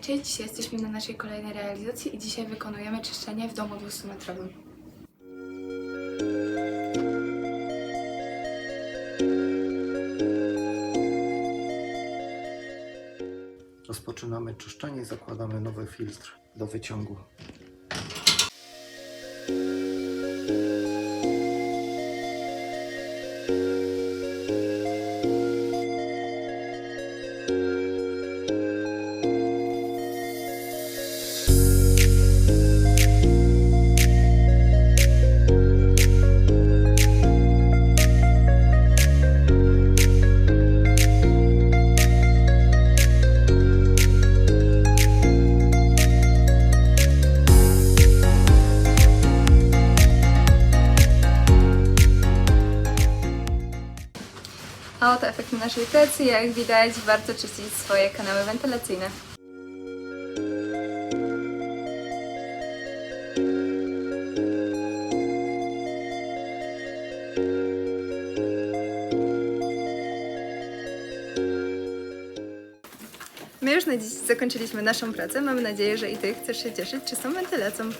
Cześć, dzisiaj jesteśmy na naszej kolejnej realizacji i dzisiaj wykonujemy czyszczenie w domu 200-metrowym. Rozpoczynamy czyszczenie, zakładamy nowy filtr do wyciągu. A oto efekt naszej pracy. Jak widać, warto czyścić swoje kanały wentylacyjne. My już na dziś zakończyliśmy naszą pracę. Mamy nadzieję, że i Ty chcesz się cieszyć czystą wentylacją.